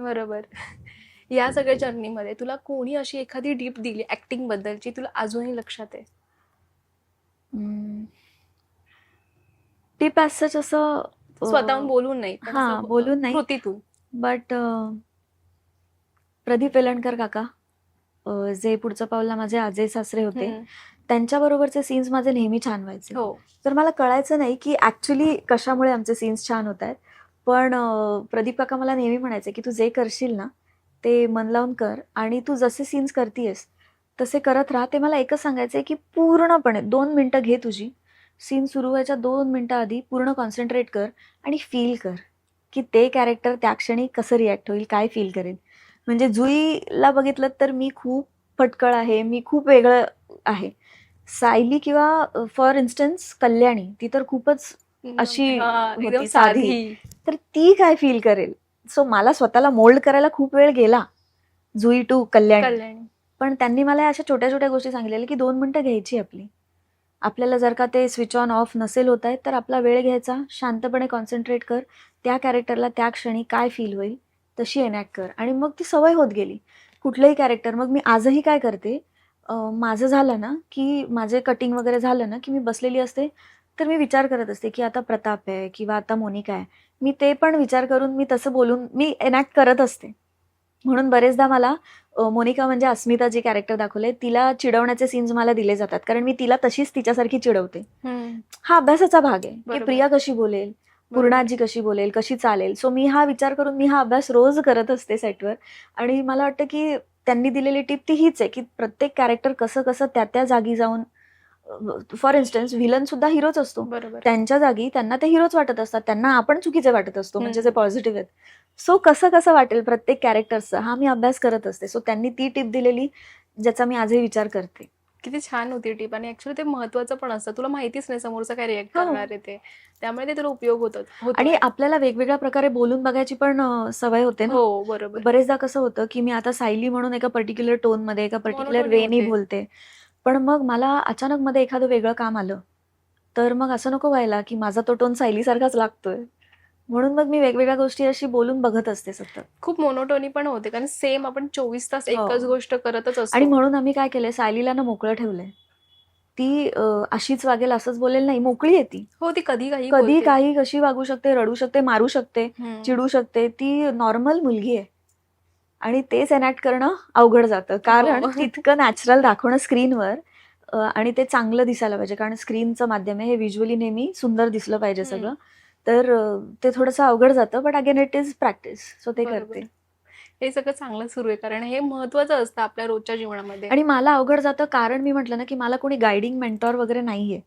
बरोबर. या सगळ्या जर्नीमध्ये तुला कोणी अशी एखादी टीप दिली ऍक्टिंग बद्दलची तुला अजूनही लक्षात आहे? टिप सच असं स्वतःहून बोलून नाही पण हा, असं बोलून नाही. कृतीतून बट प्रदीप वेलणकर काका अ, जे पुढचं पाऊलला माझे आजे सासरे होते हम्म. त्यांच्याबरोबरचे सीन्स माझे नेहमी छान व्हायचे. हो. तर मला कळायचं नाही की ऍक्च्युली कशामुळे आमचे सीन्स छान होत आहेत. पण प्रदीप काका मला नेहमी म्हणायचे की तू जे करशील ना ते मन लावून कर आणि तू जसे सीन्स करतीयस तसे करत राहा. ते मला एकच सांगायचे की पूर्णपणे दोन मिनटं घे तुझी. सीन सुरू व्हायच्या दोन मिनटं आधी पूर्ण कॉन्सन्ट्रेट कर आणि फील कर की ते कॅरेक्टर त्या क्षणी कसं रिॲक्ट होईल काय फील करेल. म्हणजे जुईला बघितलं तर मी खूप फटकळ आहे मी खूप वेगळं आहे. सायली किंवा फॉर इन्स्टन्स कल्याणी ती तर खूपच अशी साधी. तर ती काय फील करेल? सो मला स्वतःला मोल्ड करायला खूप वेळ गेला. जुई टू कल्याणी. पण त्यांनी मला अशा छोट्या छोट्या गोष्टी सांगितलेल्या की दोन मिनिटं घ्यायची आपली. आपल्याला जर का ते स्विच ऑन ऑफ नसेल होत आहे तर आपला वेळ घ्यायचा. शांतपणे कॉन्सन्ट्रेट कर. त्या कॅरेक्टरला त्या क्षणी काय फील होईल तशी एनॅक्ट कर. आणि मग ती सवय होत गेली. कुठलंही कॅरेक्टर मग मी आजही काय करते? माझं झालं ना की माझे कटिंग वगैरे झालं ना की मी बसलेली असते. तर मी विचार करत असते की आता प्रताप आहे किंवा आता मोनिका आहे मी ते पण विचार करून मी तसं बोलून मी एनॅक्ट करत असते. म्हणून बरेचदा मला मोनिका म्हणजे अस्मिता जी कॅरेक्टर दाखवले तिला चिडवण्याचे सीन्स मला दिले जातात. कारण मी तिला तशीच तिच्यासारखी चिडवते. हा अभ्यासाचा भाग आहे. की. प्रिया कशी बोलेल पूर्णाजी कशी बोलेल कशी चालेल. सो मी हा विचार करून मी हा अभ्यास रोज करत असते सेटवर आणि मला वाटतं की त्यांनी दिलेली टीप ती हीच आहे की प्रत्येक कॅरेक्टर कसं कसं त्या त्या जागी जाऊन फॉर इन्स्टन्स व्हिलन सुद्धा हिरोच असतो. त्यांच्या जागी त्यांना ते हिरोच वाटत असतात. त्यांना आपण चुकीचे वाटत असतो म्हणजे. जे पॉझिटिव्ह आहेत. सो कसं कसं वाटेल प्रत्येक कॅरेक्टरचा हा मी अभ्यास करत असते. सो त्यांनी ती टीप दिलेली ज्याचा मी आजही विचार करते. किती छान होती टीप आणि ऍक्च्युली ते महत्वाचं पण असतं. तुला माहितीच नाही समोरचं काय रिॲक्ट हो. करणार आहे ते. त्यामुळे ते तुला उपयोग होतो. होतो. आणि आपल्याला वेगवेगळ्या प्रकारे बोलून बघायची पण सवय होते ना. हो बरोबर. बरेचदा कसं होतं की मी आता सायली म्हणून एका पर्टिक्युलर टोनमध्ये एका पर्टिक्युलर वेनी. बोलते. पण मग मला अचानक मध्ये एखादं वेगळं काम आलं. तर मग असं नको व्हायला की माझा तो टोन सायली सारखाच लागतोय. म्हणून मग मी वेगवेगळ्या गोष्टी अशी बोलून बघत असते सतत. खूप मोनोटोनी पण होते कारण सेम आपण चोवीस तास हो. एकच गोष्ट करतच आणि असतो म्हणून आम्ही काय केलंय सायलीला ना मोकळं ठेवलंय. ती अशीच वागेल असंच बोलेल नाही मोकळी आहे ती. हो ती कधी काही कधी. काही कशी वागू शकते रडू शकते मारू शकते. चिडू शकते ती नॉर्मल मुलगी आहे. आणि तेच एनॅक्ट करणं अवघड जातं. कारण हो. तितकं नॅचरल दाखवणं स्क्रीनवर आणि ते चांगलं दिसायला पाहिजे. कारण स्क्रीनचं माध्यम आहे हे व्हिज्युअली नेहमी सुंदर दिसलं पाहिजे. सगळं. तर ते थोडंसं अवघड जातं but again it is practice so ते. करते. हे सगळं चांगलं सुरू आहे. कारण हे महत्वाचं असतं आपल्या रोजच्या जीवनामध्ये. आणि मला अवघड जातं कारण मी म्हटलं ना की मला कोणी गायडिंग मेंटॉर वगैरे नाहीये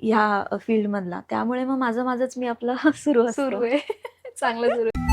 ह्या फील्ड मधला. त्यामुळे मग माझं माझंच मी आपलं सुरू सुरू आहे. चांगलं सुरू आहे.